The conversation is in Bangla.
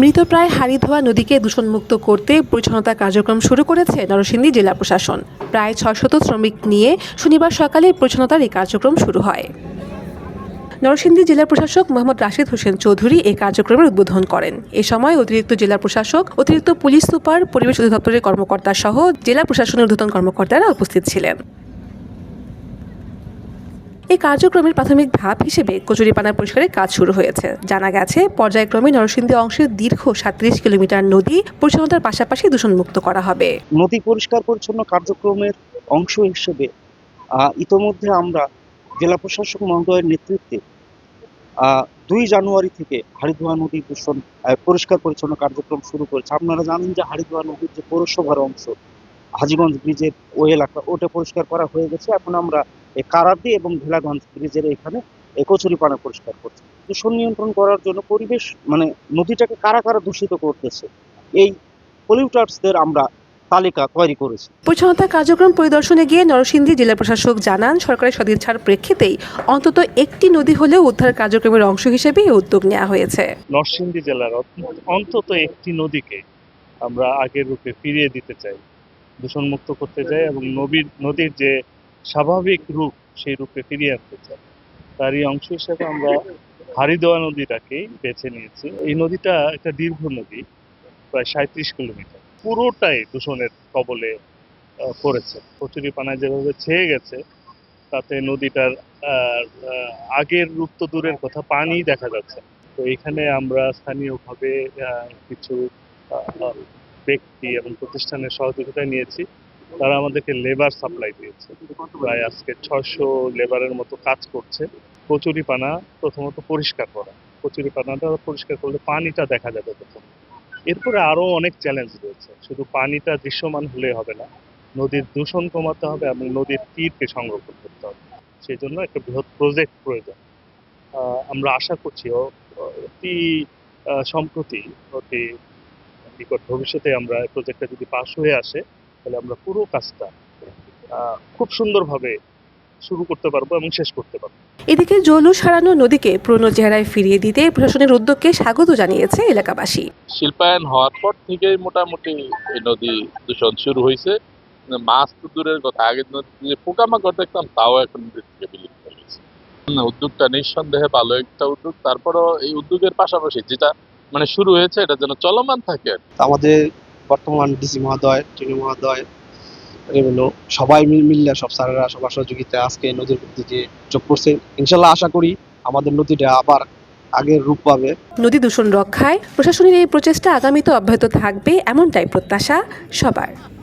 মৃতপ্রায় হাড়িধোয়া নদীকে দূষণমুক্ত করতে পরিচ্ছন্নতা কার্যক্রম শুরু করেছে নরসিংদী জেলা প্রশাসন। প্রায় ছয়শত শ্রমিক নিয়ে শনিবার সকালে পরিচ্ছন্নতার এই কার্যক্রম শুরু হয়। নরসিংদী জেলা প্রশাসক মোহাম্মদ রাশিদ হোসেন চৌধুরী এই কার্যক্রমের উদ্বোধন করেন। এ সময় অতিরিক্ত জেলা প্রশাসক, অতিরিক্ত পুলিশ সুপার, পরিবেশ অধিদপ্তরের কর্মকর্তা সহ জেলা প্রশাসনের ঊর্ধ্বতন কর্মকর্তারা উপস্থিত ছিলেন। এই কার্যক্রমের প্রাথমিক ধাপ হিসেবে কচুরিপানা পরিষ্কারের কাজ শুরু হয়েছে। জানা গেছে, পর্যায়ক্রমে নরসিংদী অংশের দীর্ঘ সাতত্রিশ কিলোমিটার নদী পরিচ্ছন্নতার পাশাপাশি দূষণমুক্ত করা হবে। নদী পরিষ্কার পরিচ্ছন্ন কার্যক্রমের অংশ হিসেবে ইতোমধ্যে আমরা জেলা প্রশাসক মহোদয়ের নেতৃত্বে দুই জানুয়ারি থেকে হাড়িধোয়া নদী দূষণ পরিষ্কার পরিচ্ছন্ন কার্যক্রম শুরু করেছে। আপনারা জানেন যে হাড়িধোয়া নদীর যে পৌরসভার অংশ, হাজিগঞ্জ ব্রিজের ওই এলাকা, ওটা পরিষ্কার করা হয়ে গেছে। এখন আমরা এই কারাদি এবং ভেলাগঞ্জ ব্রিজের এখানে এই কচুরিপানা পরিষ্কার করছে। দূষণ নিয়ন্ত্রণ করার জন্য পরিবেশ মানে নদীটাকে কারা কারা দূষিত করতেছে এই পলিউটার্সদের আমরা তালিকা তৈরি করেছি। পরিচ্ছন্নতা কার্যক্রম পরিদর্শনে গিয়ে নরসিংদী জেলা প্রশাসক জানান সরকারের সদিচ্ছার প্রেক্ষিতেই অন্তত একটি নদী হলেও উদ্ধার কার্যক্রমের অংশ হিসেবে এই উদ্যোগ নেওয়া হয়েছে। নরসিংদী জেলার অন্তত একটি নদীকে আমরা আগের রূপে ফিরিয়ে দিতে চাই। দূষণমুক্ত করতে চাই এবং নদীর নদীর যে স্বাভাবিক রূপ সেই রূপে ফিরিয়ে আনতে চাই তারই অংশ হিসেবে আমরা হারিদোয়া নদীটাকেই বেছে নিয়েছি। এই নদীটা একটা দীর্ঘ নদী, প্রায় সাঁত্রিশ কিলোমিটার। পুরোটাই দূষণের কবলে পড়েছে। কচুরিপানায় যেভাবে ছেয়ে গেছে, তাতে নদীটার আগের রূপ তো দূরের কথা, পানি দেখা যাচ্ছে। তো এখানে আমরা স্থানীয়ভাবে কিছু ব্যক্তি এবং প্রতিষ্ঠানের সহযোগিতা নিয়েছি। তারা আমাদেরকে লেবার সাপ্লাই দিয়েছে। প্রায় আজকে ছয়শো লেবারের মতো কাজ করছে। কচুরিপানা প্রথমত পরিষ্কার করা। কচুরিপানাটা পরিষ্কার করলে পানিটা দেখা যাবে প্রথম। এরপরে আরও অনেক চ্যালেঞ্জ রয়েছে। শুধু পানিটা দৃশ্যমান হলে হবে না, নদীর দূষণ কমাতে হবে এবং নদীর তীরকে সংরক্ষণ করতে হবে। সেই জন্য একটা বৃহৎ প্রজেক্ট প্রয়োজন। আমরা আশা করছি অতি সম্প্রতি অতি নিকট ভবিষ্যতে আমরা প্রজেক্টটা যদি পাশ হয়ে আসে তাহলে আমরা পুরো কাজটা খুব সুন্দরভাবে শুরু করতে পারব এবং শেষ করতে পারব। এদিকে জৌলুস হারানো নদীকে পুরনো চেহারায় ফিরিয়ে দিতে প্রশাসনের উদ্যোগকে স্বাগত জানিয়েছে এলাকাবাসী। শিল্পায়ন হওয়ার পর থেকেই মোটামুটি এই নদী দূষণ শুরু হয়েছে। মাছ তো দূরের কথা আগে নদীতে পোকামাকড় দেখতাম তাও এখন থেকে বিলুপ্ত হয়ে গেছে। উদ্যোগটা নিঃসন্দেহে ভালো একটা উদ্যোগ। তারপরও এই উদ্যোগের পাশাপাশি যেটা মানে শুরু হয়েছে এটা যেন চলমান থাকে আমাদের বর্তমান ডিসি মহোদয় টিনি মহোদয় এগুলো সবাই মিল- মিললে সব স্যারেরা সবার সহযোগিতা আজকে নদীর যে চোখ পড়ছে ইনশাল্লাহ আশা করি আমাদের নদীটা আবার আগের রূপ পাবে। নদী দূষণ রক্ষায় প্রশাসনের এই প্রচেষ্টা আগামীতে অব্যাহত থাকবে এমনটাই প্রত্যাশা সবার।